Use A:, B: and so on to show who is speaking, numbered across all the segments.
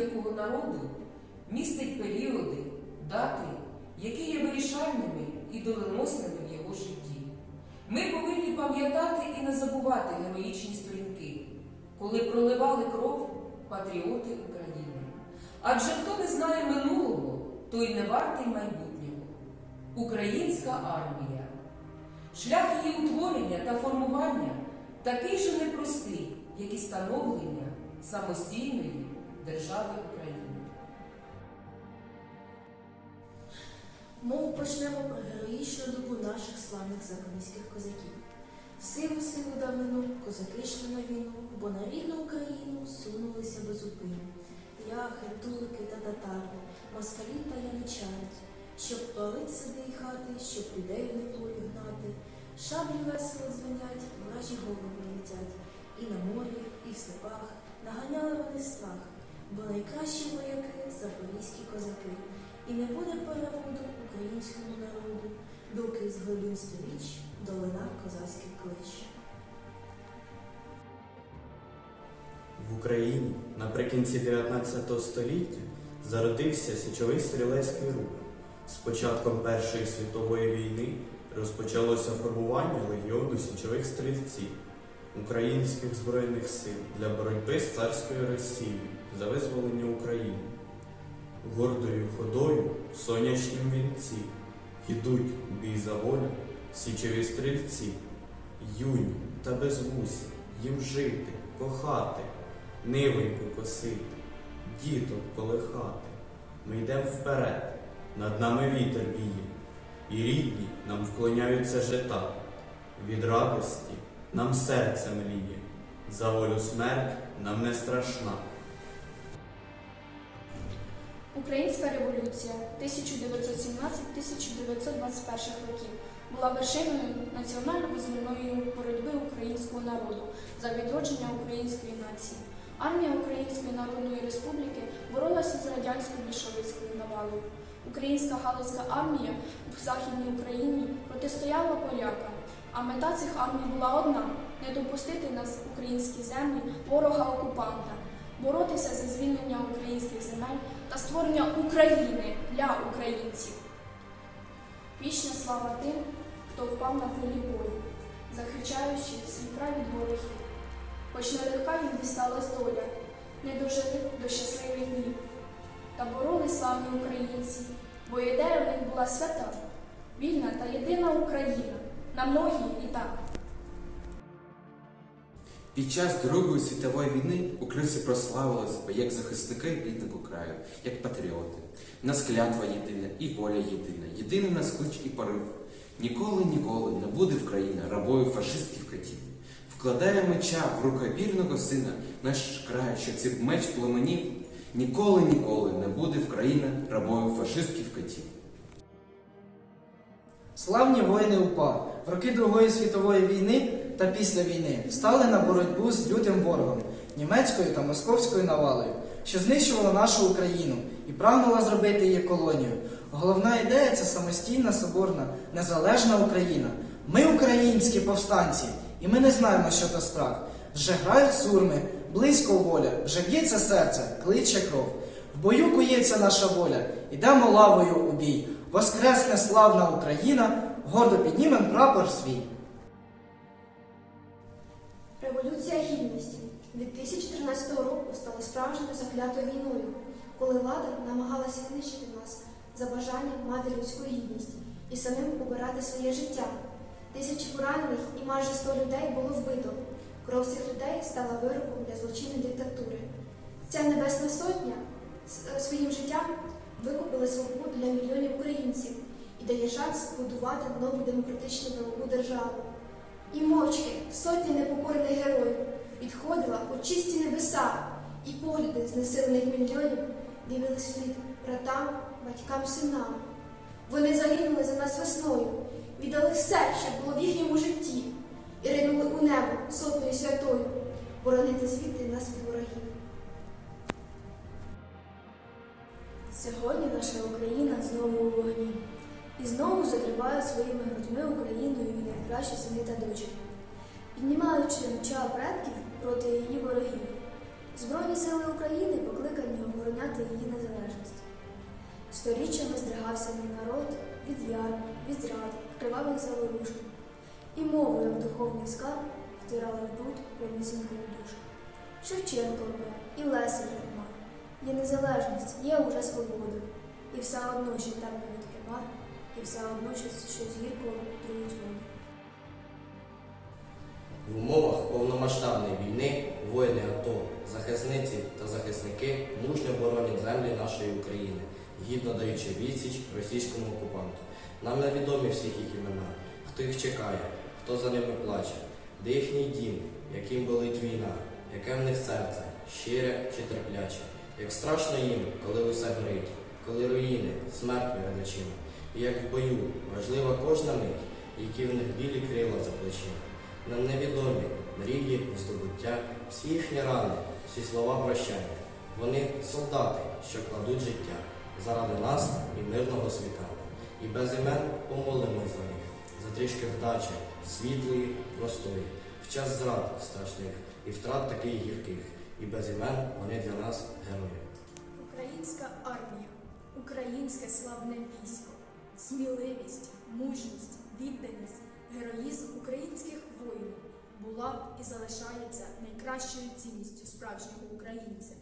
A: будь-якого народу містить періоди, дати, які є вирішальними і доленосними в його житті. Ми повинні пам'ятати і не забувати героїчні сторінки, коли проливали кров патріоти України. Адже хто не знає минулого, той не вартий майбутнього. Українська армія. Шлях її утворення та формування такий же непростий, як і становлення самостійної держави України.
B: Мову почнемо про героїчну добу наших славних запорізьких козаків. В сиву сиву давнину козаки йшли на війну, бо на рідну Україну сунулися без зупину. Ляхи, турки та татари, москалі та яничари, щоб палить сади і хати, щоб людей в неполі гнати. Шаблі весело дзвенять, вражі голови летять. І на морі, і в степах наганяли вони страх, бо найкращі вояки запорізькі козаки. І не буде переводу українському народу, доки з глибин сторіч долина козацьких клич.
C: В Україні наприкінці 19 століття зародився січовий стрілецький рух. З початком Першої світової війни розпочалося формування легіону січових стрільців українських збройних сил для боротьби з царською Росією за визволення України. Гордою ходою в сонячнім вінці йдуть у бій за волю січові стрільці, юні та безвусі, їм жити, кохати, нивоньку косити, діток колихати. Ми йдемо вперед, над нами вітер віє, і рідні нам вклоняються жита. Від радості нам серце мліє, за волю смерть нам не страшна.
D: Українська революція 1917-1921 років була вершиною національно-визвольної боротьби українського народу за відродження української нації. Армія Української Народної Республіки боролася з радянською більшовицькою навалою. Українська Галицька армія в Західній Україні протистояла полякам, а мета цих армій була одна не допустити на українські землі ворога-окупанта, боротися за звільнення українських земель та створення України для українців. Вічна слава тим, хто впав на полі бою, захищаючи свій край ворогів. Хоч нелегка їм дісталась доля, не дожили до щасливих днів. Та боролись славні українці, бо ідея в них була свята, вільна та єдина Україна на многі літа.
E: Під час Другої світової війни українці прославилися як захисники рідного краю, як патріоти. В Нас клятва єдина і воля єдина, єдиний нас клич і порив. Ніколи, ніколи не буде в країні рабою фашистських катів. Вкладає меча в рука вірного сина наш край, що цей меч пламенів. Ніколи, ніколи не буде в країні рабою фашистських катів.
F: Славні воїни УПА в роки Другої світової війни та після війни стали на боротьбу з лютим ворогом німецькою та московською навалою, що знищувала нашу Україну і прагнула зробити її колонією. Головна ідея це самостійна, соборна, незалежна Україна. Ми українські повстанці, і ми не знаємо, що то страх. Вже грають сурми, близько воля, вже б'ється серце, кличе кров. В бою кується наша воля, ідемо лавою у бій. Воскресне славна Україна, гордо піднімем прапор свій.
G: Революція гідності 2013 року стала справжньою заклятою війною, коли влада намагалася знищити нас за бажанням мати людську гідність і самим обирати своє життя. Тисячі поранених і майже 100 людей було вбито. Кров цих людей стала вироком для злочинної диктатури. Ця небесна сотня е, своїм життям викупила свободу для мільйонів українців і дає шанс будувати нову демократичну правову державу. І мовчки сотні непокорених героїв відходила у чисті небеса, і погляди знесилених мільйонів дивились вслід братам, батькам, синам. Вони загинули за нас весною, віддали все, що було в їхньому житті, і ринули у небо сотнею святою, боронити звідти нас від ворогів.
B: Сьогодні наша Україна знову закриває своїми грудьми Україною і найкращі сини та дочки, піднімаючи меча предків проти її ворогів. Збройні сили України покликані
G: обороняти її незалежність. Сторіччями здригався мій народ від яр, від зрад, кривавих заворушень, і мову, як духовний скарб, втирали в бруд прямісінької душі. Шевченко і Леся нема. Є незалежність, є уже свобода, і все одно ще від примар, і все одно щось, що зірко трують воду.
H: В умовах повномасштабної війни воїни АТО, захисниці та захисники мужньо боронять землі нашої України, гідно даючи відсіч російському окупанту. Нам невідомі всіх їх імена, хто їх чекає, хто за ними плаче, де їхній дім, яким болить війна, яке в них серце, щире чи терпляче. Як страшно їм, коли усе горить, коли руїни, смерть перед очима, і як в бою важлива кожна мить, які в них білі крила за плечима. Нам невідомі мрії, здобуття, всі їхні рани, всі слова прощання. Вони солдати, що кладуть життя заради нас і мирного світання. І без імен помолимось за них, за трішки вдачі, світлої, простої, в час зрад страшних і втрат таких гірких. І без імен вони для нас герої.
I: Українська армія, українське славне військо, сміливість, мужність, відданість, героїзм українських воїнів була і залишається найкращою цінністю справжнього українця.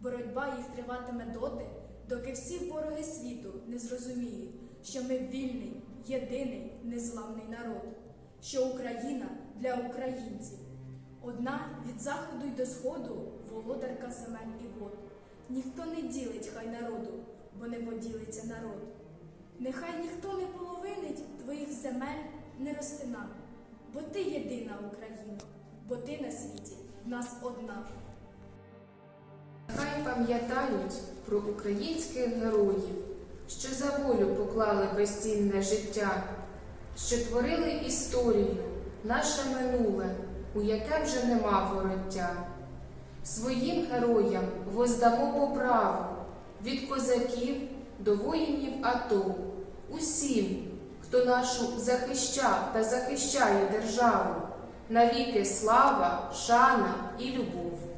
I: Боротьба їх триватиме доти, доки всі вороги світу не зрозуміють, що ми вільний, єдиний, незламний народ, що Україна для українців. Одна від заходу й до сходу володарка земель і вод. Ніхто не ділить хай народу, бо не поділиться народ. Нехай ніхто не половинить твоїх земель не ростина, бо ти єдина Україна, бо ти на світі в нас одна.
J: Нехай пам'ятають про українських героїв, що за волю поклали безцінне життя, що творили історію, наше минуле, у яке вже нема вороття. Своїм героям воздамо по праву від козаків до воїнів АТО, усім, хто нашу захищав та захищає державу, навіки слава, шана і любов.